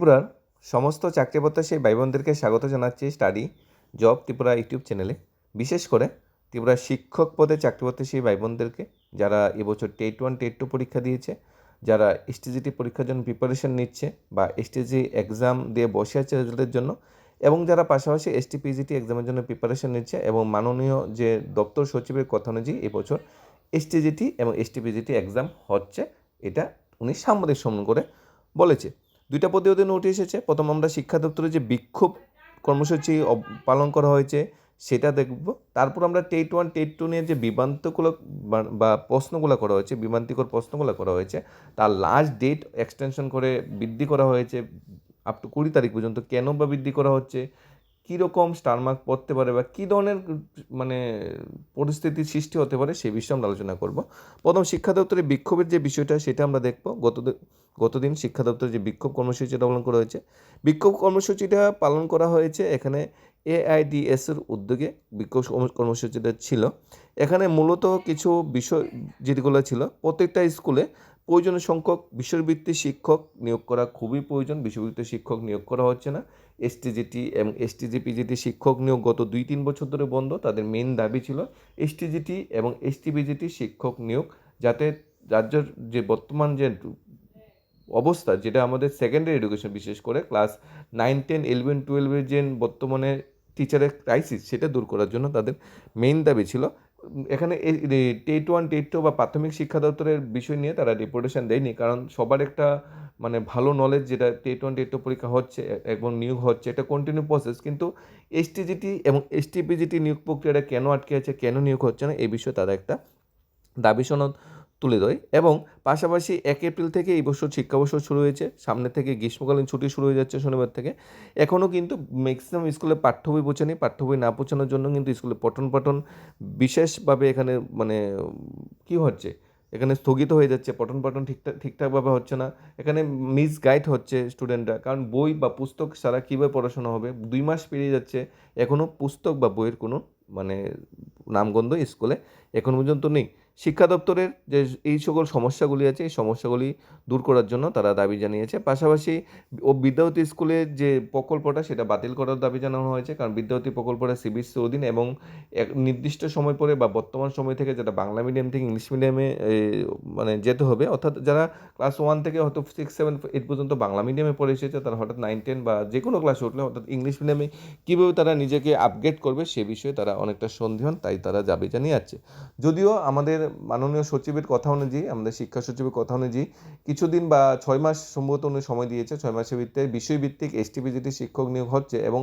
ত্রিপুরার সমস্ত চাকরি প্রত্যাশী ভাই বোনদেরকে স্বাগত জানাচ্ছি স্টাডি জব ত্রিপুরা ইউটিউব চ্যানেলে। বিশেষ করে ত্রিপুরা শিক্ষক পদে চাকরি প্রত্যাশী ভাই বোনদেরকে যারা এবছর টেট ওয়ান, টেট টু পরীক্ষা দিয়েছে, যারা এসটিজিটি পরীক্ষার জন্য প্রিপারেশন নিচ্ছে বা এসটিজি এক্সাম দিয়ে বসে আছে রেজাল্টের জন্য এবং যারা পাশাপাশি এসটি পিজিটি এক্সামের জন্য প্রিপারেশন নিচ্ছে এবং মাননীয় যে দপ্তর সচিবের কথা অনুযায়ী এবছর এসটিজিটি এবং এসটি পিজিটি এক্সাম হচ্ছে, এটা উনি সাংবাদিক সম্মান করে বলেছে। দুইটা প্রতিবেদন উঠে এসেছে। প্রথম আমরা শিক্ষা দপ্তরে যে বিক্ষোভ কর্মসূচি পালন করা হয়েছে, সেটা দেখব। তারপর আমরা টেট ওয়ান, টেট টু নিয়ে যে বিভ্রান্তগুলো বা- প্রশ্নগুলো করা হয়েছে, বিভ্রান্তিকর প্রশ্নগুলো করা হয়েছে, তার লাস্ট ডেট এক্সটেনশন করে বৃদ্ধি করা হয়েছে আপ টু কুড়ি তারিখ পর্যন্ত কেন বা বৃদ্ধি করা হচ্ছে, কীরকম স্টার মার্ক পড়তে পারে বা কী ধরনের মানে পরিস্থিতির সৃষ্টি হতে পারে, সে বিষয়ে আমরা আলোচনা করব। প্রথম শিক্ষা দপ্তরের বিক্ষোভের যে বিষয়টা, সেটা আমরা দেখব। গত গতদিন শিক্ষা দপ্তর যে বিক্ষোভ কর্মসূচিটা পালন করা হয়েছে, বিক্ষোভ কর্মসূচিটা পালন করা হয়েছে এখানে এআইডিএসের উদ্যোগে বিক্ষোভ কর্মসূচিটা ছিল। এখানে মূলত কিছু বিষয় যেগুলো ছিল, প্রত্যেকটা স্কুলে প্রয়োজন সংখ্যক বিষয়ভিত্তিক শিক্ষক নিয়োগ করা খুবই প্রয়োজন বিষয়ভিত্তিক শিক্ষক নিয়োগ করা হচ্ছে না। এসটিজিটি এবং এসটিজি পিজিটি শিক্ষক নিয়োগ গত দুই তিন বছর ধরে বন্ধ, তাদের মেন দাবি ছিল এসটিজিটি এবং এসটিপিজিটি শিক্ষক নিয়োগ যাতে রাজ্যের যে বর্তমান যে অবস্থা যেটা আমাদের সেকেন্ডারি এডুকেশন বিশেষ করে ক্লাস নাইন টেন ইলেভেন টুয়েলভের যে বর্তমানে টিচারের ক্রাইসিস সেটা দূর করার জন্য তাদের মেইন দাবি ছিল। এখানে টেট ওয়ান টেট টু বা প্রাথমিক শিক্ষা দপ্তরের বিষয় নিয়ে তারা রিপোর্টেশন দেয়নি, কারণ সবার একটা মানে ভালো নলেজ যেটা টেট ওয়ান টেট টু পরীক্ষা হচ্ছে, এবং নিয়োগ হচ্ছে, এটা কন্টিনিউ প্রসেস কিন্তু এসটিজিটি এবং এসটিপিজিটি নিয়োগ প্রক্রিয়াটা কেন আটকে আছে, কেন নিয়োগ হচ্ছে না, এই বিষয়ে তারা একটা দাবি সনদ তুলে দেয় এবং পাশাপাশি এক এপ্রিল থেকে এই বছর শিক্ষাবর্ষ শুরু হয়েছে, সামনে থেকে গ্রীষ্মকালীন ছুটি শুরু হয়ে যাচ্ছে শনিবার থেকে। এখনও কিন্তু ম্যাক্সিমাম স্কুলে পাঠ্য বই পৌঁছানি পাঠ্য বই না পৌঁছানোর জন্য কিন্তু স্কুলে পঠন পাঠন বিশেষভাবে এখানে মানে কি হচ্ছে? এখানে স্থগিত হয়ে যাচ্ছে, পঠন পাঠন ঠিকঠাক ঠিকঠাকভাবে হচ্ছে না। এখানে মিস গাইড হচ্ছে স্টুডেন্টরা কারণ বই বা পুস্তক ছাড়া কীভাবে পড়াশোনা হবে? দুই মাস পেরিয়ে যাচ্ছে এখনও পুস্তক বা বইয়ের কোনো মানে নামগন্ধ স্কুলে এখন পর্যন্ত নেই। শিক্ষা দপ্তরের যে এই সকল সমস্যাগুলি আছে এই সমস্যাগুলি দূর করার জন্য তারা দাবি জানিয়েছে। পাশাপাশি ও বিদ্যাবতী স্কুলের যে প্রকল্পটা, সেটা বাতিল করার দাবি জানানো হয়েছে। কারণ বিদ্যাবতী প্রকল্পটা সিবিএসসি অধীন এবং এক নির্দিষ্ট সময় পরে বা বর্তমান সময় থেকে যেটা বাংলা মিডিয়াম থেকে ইংলিশ মিডিয়ামে মানে যেতে হবে, অর্থাৎ যারা ক্লাস ওয়ান থেকে হয়তো সিক্স সেভেন এইট পর্যন্ত বাংলা মিডিয়ামে পড়ে এসেছে, তারা হঠাৎ নাইন টেন বা যে কোনো ক্লাসে উঠলে, অর্থাৎ ইংলিশ মিডিয়ামে কীভাবে তারা নিজেকে আপগ্রেড করবে, সে বিষয়ে তারা অনেকটা সন্দেহন তাই তারা দাবি জানিয়ে যাচ্ছে। যদিও আমাদের মাননীয় সচিবের কথা অনুযায়ী, আমাদের শিক্ষা সচিবের কথা অনুযায়ী কিছুদিন বা ছয় মাস সম্ভবত উনি সময় দিয়েছে, ছয় মাসের ভিত্তিতে বিষয়ভিত্তিক এসটিপিজিটি শিক্ষক নিয়োগ হচ্ছে এবং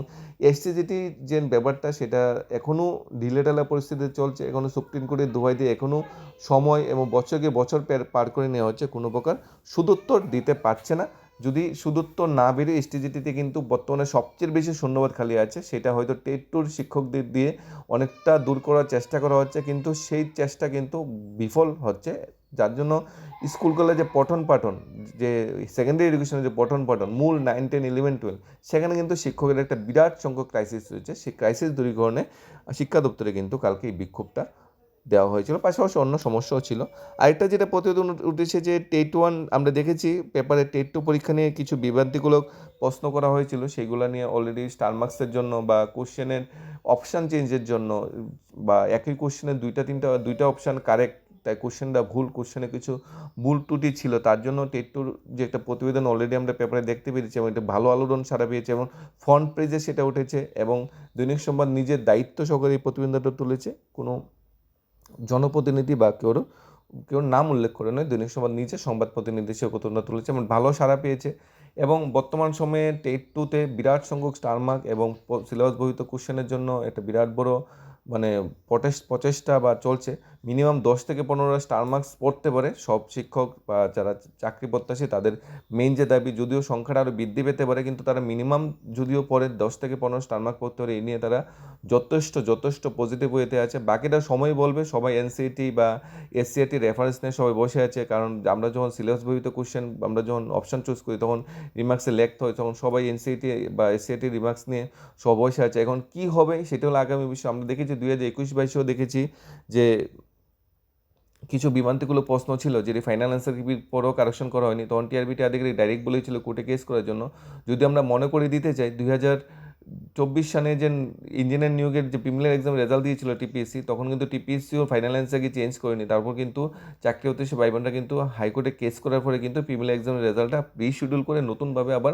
এসটিজিটি যে ব্যাপারটা সেটা এখনও ঢিলেঢালা পরিস্থিতিতে চলছে এখনও সুপ্রিম কোর্টের দোহাই দিয়ে এখনও সময় এবং বছরকে বছর পার করে নেওয়া হচ্ছে, কোনো প্রকার সুদোত্তর দিতে পারছে না। যদি সুদোত্তর না বেরিয়ে এসটিজিটিতে কিন্তু বর্তমানে সবচেয়ে বেশি শূন্যবাদ খালি আছে, সেটা হয়তো টেট টুর শিক্ষকদের দিয়ে অনেকটা দূর করার চেষ্টা করা হচ্ছে, কিন্তু সেই চেষ্টা কিন্তু বিফল হচ্ছে যার জন্য স্কুল কলেজে পঠন পাঠন, যে সেকেন্ডারি এডুকেশনের যে পঠন পাঠন, মূল নাইন টেন ইলেভেন টুয়েলভ সেখানে কিন্তু শিক্ষকের একটা বিরাট সংখ্যক ক্রাইসিস রয়েছে। সেই ক্রাইসিস দূরীকরণে শিক্ষা দপ্তরে কিন্তু কালকে এই বিক্ষোভটা দেওয়া হয়েছিল। পাশাপাশি অন্য সমস্যাও ছিল। আরেকটা যেটা প্রতিবেদন উঠ- উঠেছে যে টেট ওয়ান আমরা দেখেছি পেপারে টেট টু পরীক্ষা নিয়ে কিছু বিভ্রান্তিমূলক প্রশ্ন করা হয়েছিল। সেগুলো নিয়ে অলরেডি স্টার মার্কসের জন্য বা কোশ্চেনের অপশান চেঞ্জের জন্য বা একই কোশ্চেনের দুইটা, তিনটা, দুইটা অপশান কারেক্ট তাই কোশ্চেনটা ভুল কোশ্চেনে কিছু ভুল ত্রুটি ছিল, তার জন্য টেট টুর যে একটা প্রতিবেদন অলরেডি আমরা পেপারে দেখতে পেরেছি এবং এটা ভালো আলোড়ন সারা পেয়েছে এবং ফ্রন্ট পেজে সেটা উঠেছে এবং দৈনিক সংবাদ নিজের দায়িত্ব সহকারে এই প্রতিবেদনটা তুলেছে। কোনো জনপ্রতিনিধি বা কেউ কেউ নাম উল্লেখ করে নয়, দৈনিক সংবাদ নিজে সংবাদ প্রতিনিধি সে কতটা তুলেছে এবং ভালো সাড়া পেয়েছে এবং বর্তমান সময়ে টেট টুতে বিরাট সংখ্যক স্টারমার্ক এবং সিলেবাস বহিত কোশ্চেনের জন্য একটা বিরাট বড় মানে প্রচেষ্টা বা চলছে। মিনিমাম দশ থেকে পনেরোটা স্টার মার্কস পড়তে পারে। সব শিক্ষক বা যারা চাকরি প্রত্যাশী, তাদের মেইন যে দাবি, যদিও সংখ্যাটা আরও বৃদ্ধি পেতে পারে, কিন্তু তারা মিনিমাম যদিও পরে দশ থেকে পনেরো স্টার মার্ক পড়তে পারে এই নিয়ে তারা যথেষ্ট যথেষ্ট পজিটিভ ওয়েতে আছে। বাকিটা সময় বলবে, সবাই এনসিটি বা এসসিআরটি রেফারেন্স নিয়ে সবাই বসে আছে, কারণ আমরা যখন সিলেবাস বহিত কোশ্চেন আমরা যখন অপশান চুজ করি, তখন রিমার্কসে লেখতে হয়, তখন সবাই এনসিটি বা এসসিআরটি রিমার্কস নিয়ে সব বসে আছে। এখন কি হবে, সেটা হলো আগামী বিষয় আমরা দেখেছি দুই হাজার একুশ বাইশেও দেখেছি যে কিছু বিমান্তিগুলো প্রশ্ন ছিল, যেটি ফাইনাল অ্যান্সার পরেও কারেকশন করা হয়নি। তখন টিআরবিটি আধিকারিক ডাইরেক্ট বলেছিল কোর্টে কেস করার জন্য। যদি আমরা মনে করে দিতে চাই, দুই হাজার চব্বিশ সালে যে ইঞ্জিনিয়ার নিয়োগের যে প্রিমিলার এক্সাম রেজাল্ট দিয়েছিল টিপিএসসি তখন কিন্তু টিপিএসসিও ফাইনাল অ্যান্সারকে চেঞ্জ করেনি। তারপর কিন্তু চাকরি হতে সে ভাই বোনরা কিন্তু হাইকোর্টে কেস করার পরে কিন্তু প্রিমিলার এক্সামের রেজাল্টটা রিশিডিউল করে নতুনভাবে আবার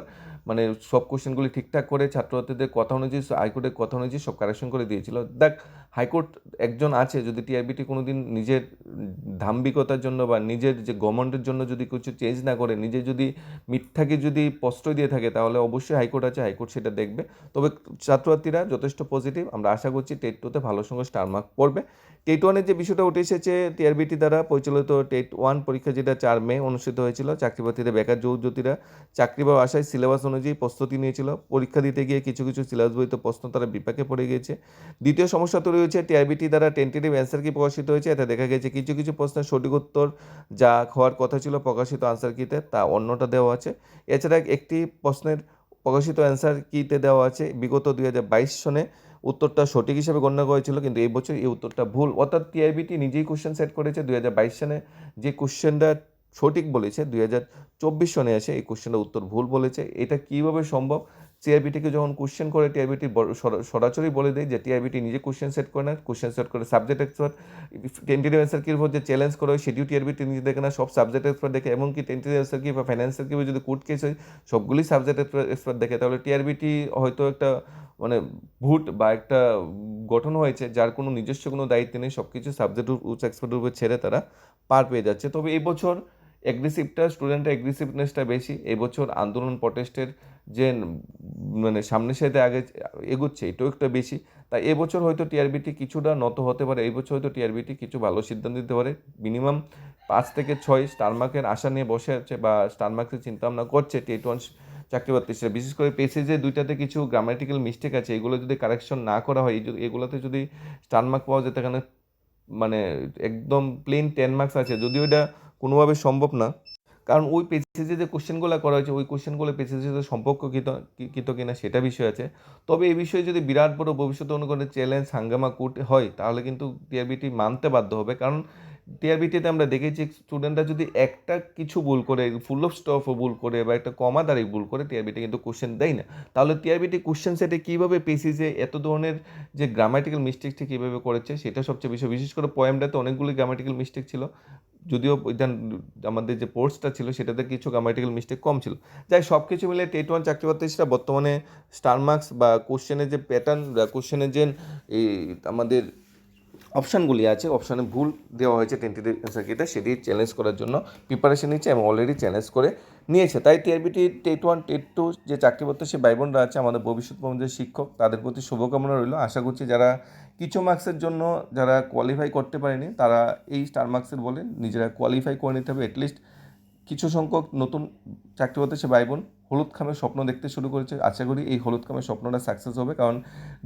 মানে সব কোশ্চেনগুলি ঠিকঠাক করে ছাত্রছাত্রীদের কথা অনুযায়ী, হাইকোর্টের কথা অনুযায়ী সব কারেকশন করে দিয়েছিল। দেখ, হাইকোর্ট একজন আছে, যদি টিআরবিটি কোনো দিন নিজের ধাম্বিকতার জন্য বা নিজের যে গভর্নমেন্টের জন্য যদি কিছু চেঞ্জ না করে, নিজে যদি মিথ্যাকে যদি প্রশ্রয় দিয়ে থাকে, তাহলে অবশ্যই হাইকোর্ট আছে, হাইকোর্ট সেটা দেখবে। তবে ছাত্রছাত্রীরা যথেষ্ট পজিটিভ আমরা আশা করছি টেট টুতে ভালো সঙ্গে স্টার মার্ক পড়বে। টেট ওয়ানের যে বিষয়টা উঠে এসেছে টিআরবিটি দ্বারা, পরিচালিত টেট ওয়ান পরীক্ষা যেটা চার মে অনুষ্ঠিত হয়েছিল, চাকরিপ্রার্থীদের বেকার যৌজ্যোতিরা চাকরি বা আশায় সিলেবাস অনুযায়ী প্রস্তুতি নিয়েছিল। পরীক্ষা দিতে গিয়ে কিছু কিছু সিলেবাস বইতে প্রশ্ন তারা বিপাকে পড়ে গিয়েছে। দ্বিতীয় সমস্যা তৈরি হয়েছে টিআরবিটি দ্বারা টেন্টেটিভ অ্যান্সার কি প্রকাশিত হয়েছে? এতে দেখা গেছে কিছু কিছু প্রশ্নের সঠিক উত্তর যা হওয়ার কথা ছিল প্রকাশিত আনসার কিতে, তা অন্যটা দেওয়া আছে। এছাড়া একটি প্রশ্নের প্রকাশিত অ্যান্সার কিতে দেওয়া আছে, বিগত দুই হাজার বাইশ সনে। উত্তরটা সঠিক হিসেবে গণ্য হয়েছিল, কিন্তু এই বছর এই উত্তরটা ভুল। অর্থাৎ টিআইবিটি নিজেই কোশ্চেন সেট করেছে দুই হাজার বাইশ সনে। যে কোশ্চেনটা সঠিক বলেছে, দুই হাজার চব্বিশ সনে এসে এই কোশ্চেনটা উত্তর ভুল বলেছে। এটা কীভাবে সম্ভব? টিআইবিটিকে যখন কোশ্চেন করে টিআইবিটি সরাসরি বলে দেয় যে টিআইবিটি নিজে কোশ্চেন সেট করে না কোশ্চেন সেট করে সাবজেক্ট এক্সপার্ট, টেন্টেটিভ অ্যান্সার উপর যে চ্যালেঞ্জ করে সেটিও টিআরবিটি নিজে দেখে না, সব সাবজেক্ট এক্সপার্ট দেখে। এমনকি টেন্টেটিভ অ্যান্সার কি বা ফাইন্যান্সিয়াল কি যদি কোর্ট কেস হয়, সবগুলি সাবজেক্ট এক্সপার্ট দেখে। তাহলে টিআরবিটি হয়তো একটা মানে ভুট বা একটা গঠন হয়েছে যার কোনো নিজস্ব কোনো দায়িত্ব নেই সব কিছু সাবজেক্ট এক্সপার্টের উপর ছেড়ে তারা পার পেয়ে যাচ্ছে। তবে এই বছর অ্যাগ্রেসিভটা স্টুডেন্টের অ্যাগ্রেসিভনেসটা বেশি। এবছর আন্দোলন প্রটেস্টের যে মানে সামনের সাথে আগে এগোচ্ছে, এটাও একটা বেশি। তাই এবছর হয়তো টিআরবিটি কিছুটা নত হতে পারে। এই বছর হয়তো টিআরবিটি কিছু ভালো সিদ্ধান্ত দিতে পারে। মিনিমাম পাঁচ থেকে ছয় স্টার মার্কের আশা নিয়ে বসে আছে বা স্টার মার্কের চিন্তা ভাবনা করছে টেট ওয়ান চাকরি বাতিল বিশেষ করে পেসেজে দুইটাতে কিছু গ্রামাটিক্যাল মিস্টেক আছে। এগুলো যদি কারেকশন না করা হয় এগুলোতে যদি স্টার মার্ক পাওয়া যেত এখানে মানে একদম প্লেন টেন মার্কস আছে। যদিও এটা কোনোভাবে সম্ভব না। কারণ ওই পেসেজে যে কোশ্চেনগুলো করা হয়েছে, ওই কোশ্চেনগুলো পেসেজের সাথে সম্পর্ককৃত কৃত কিনা সেটা বিষয় আছে। তবে এই বিষয়ে যদি বিরাট বড় ভবিষ্যতে অনুকরণে চ্যালেঞ্জ হাঙ্গামা কোর্ট হয়, তাহলে কিন্তু টিআরবিটি মানতে বাধ্য হবে। কারণ টিআরবিটিতে আমরা দেখেছি স্টুডেন্টরা যদি একটা কিছু ভুল করে ফুল অফ স্টপও ভুল করে বা একটা কমা দাঁড়িয়ে ভুল করে টিআরবিটি কিন্তু কোশ্চেন দেয় না। তাহলে টিআরবিটি কোশ্চেন সেটে কীভাবে পেসিজে এত ধরনের যে গ্রামাটিক্যাল মিস্টেকটি কীভাবে করেছে, সেটা সবচেয়ে বিষয় বিশেষ করে পোয়েমটাতে অনেকগুলি গ্রামাটিক্যাল মিস্টেক ছিল। যদিও আমাদের যে পোর্টসটা ছিল, সেটাতে কিছু গ্রামাটিক্যাল মিস্টেক কম ছিল। যাই সব কিছু মিলে টেট ওয়ান চাকরি সেটা বর্তমানে স্টার মার্কস বা কোশ্চেনের যে প্যাটার্ন কোশ্চেনের যে এই আমাদের অপশানগুলি আছে অপশানে ভুল দেওয়া হয়েছে টেন্টেটিভ সার্কিটে সেটি চ্যালেঞ্জ করার জন্য প্রিপারেশন নিচ্ছে এবং অলরেডি চ্যালেঞ্জ করে নিয়েছে। তাই TRBT TET one TET two যে চাকরি করতে সে ভাই বোনরা আছে, আমাদের ভবিষ্যৎ যে শিক্ষক, তাদের প্রতি শুভকামনা রইল। আশা করছি যারা কিছু মার্কসের জন্য যারা কোয়ালিফাই করতে পারেনি, তারা এই স্টার মার্কসের বলে নিজেরা কোয়ালিফাই করে নিতে হবে। অ্যাটলিস্ট কিছু সংখ্যক নতুন চাকরি সে ভাই বোন হলুদ খামের স্বপ্ন দেখতে শুরু করেছে। আশা করি এই হলুদ খামের স্বপ্নটা সাকসেস হবে। কারণ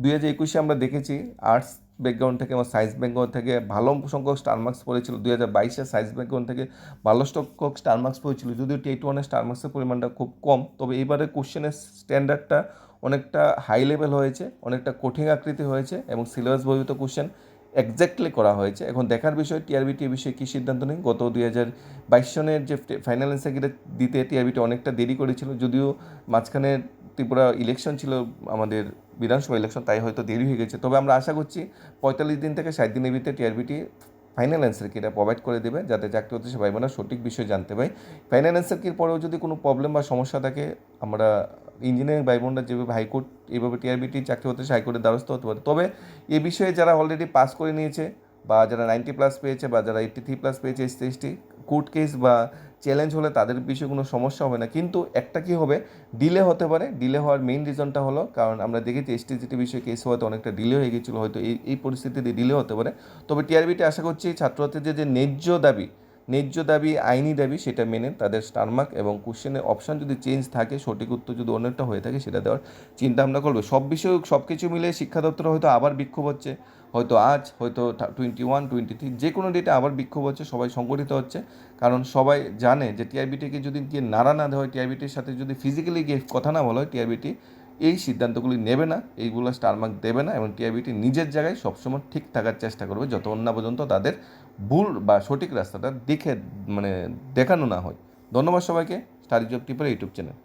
দুই হাজার একুশে আমরা দেখেছি আর্টস ব্যাকগ্রাউন্ড থেকে আমার সায়েন্স ব্যাকগ্রাউন্ড থেকে ভালো সংখ্যক স্টার মার্কস পড়েছিল। দুই হাজার বাইশে সায়েন্স ব্যাকগ্রাউন্ড থেকে ভালো সংখ্যক স্টার মার্কস পড়েছিল। যদিও টেট ওয়ানের স্টার মার্কসের পরিমাণটা খুব কম, তবে এইবারে কোশ্চেনের স্ট্যান্ডার্ডটা অনেকটা হাই লেভেল হয়েছে, অনেকটা কঠিন আকৃতি হয়েছে এবং সিলেবাস বহিত কোশ্চেন একজ্যাক্টলি করা হয়েছে। এখন দেখার বিষয় টিআরবিটি এ বিষয়ে কী সিদ্ধান্ত নেই গত দুই হাজার বাইশ সনের যে ফাইনাল অ্যান্সার দিতে টিআরবিটি অনেকটা দেরি করেছিল, যদিও মাঝখানে ত্রিপুরা ইলেকশন ছিল, আমাদের বিধানসভা ইলেকশন তাই হয়তো দেরি হয়ে গেছে। তবে আমরা আশা করছি পঁয়তাল্লিশ দিন থেকে ষাট দিনের ভিতরে টিআরবিটি ফাইনাল অ্যান্সার কিটা প্রোভাইড করে দেবে, যাতে চাকরি হতে সে ভাই সঠিক বিষয় জানতে পাই ফাইনাল অ্যান্সার কির পরেও যদি কোনো প্রবলেম বা সমস্যা থাকে, আমরা ইঞ্জিনিয়ারিং ভাই বোনরা যেভাবে হাইকোর্ট এইভাবে টিআরবিটি চাকরি হতে হাইকোর্টের দ্বারস্থ হতে পারে। তবে এ বিষয়ে যারা অলরেডি পাস করে নিয়েছে, বা যারা নাইনটি প্লাস পেয়েছে, বা যারা এইটটি থ্রি প্লাস পেয়েছে এসটি এসটি কোর্ট কেস বা চ্যালেঞ্জ হলে তাদের বিষয়ে কোনো সমস্যা হবে না। কিন্তু একটা কি হবে ডিলে হতে পারে। ডিলে হওয়ার মেইন রিজনটা হলো, কারণ আমরা দেখেছি এসটি জিটি বিষয়ে কেস হয়তো অনেকটা ডিলে হয়ে গেছিল হয়তো এই এই পরিস্থিতিতে ডিলে হতে পারে। তবে টিআরবিটি আশা করছি ছাত্রছাত্রীদের যে ন্যায্য দাবি ন্যায্য দাবি, আইনি দাবি সেটা মেনে তাদের স্টারমার্ক এবং কোশ্চেনের অপশান যদি চেঞ্জ থাকে, সঠিক উত্তর যদি অন্যটা হয়ে থাকে সেটা দেওয়ার চিন্তা ভাবনা করবে। সব বিষয়ে, সব কিছু মিলে শিক্ষা দপ্তর হয়তো আবার বিক্ষোভ হচ্ছে। হয়তো আজ, হয়তো টোয়েন্টি ওয়ান টোয়েন্টি থ্রি যে কোনো ডেটে আবার বিক্ষোভ হচ্ছে, সবাই সংগঠিত হচ্ছে। কারণ সবাই জানে যে টিআরবিটিকে যদি গিয়ে নাড়া না দেওয়া হয় টিআরবিটির সাথে যদি ফিজিক্যালি গিয়ে কথা না বলা হয় টিআরবিটি এই সিদ্ধান্তগুলি নেবে না, এইগুলো স্টারমার্ক দেবে না এবং টিআইবিটি নিজের জায়গায় সবসময় ঠিক থাকার চেষ্টা করবে যতক্ষণ না পর্যন্ত তাদের ভুল বা সঠিক রাস্তাটা দেখে মানে দেখানো না হয়। ধন্যবাদ সবাইকে স্টার জব টিপের ইউটিউব চ্যানেল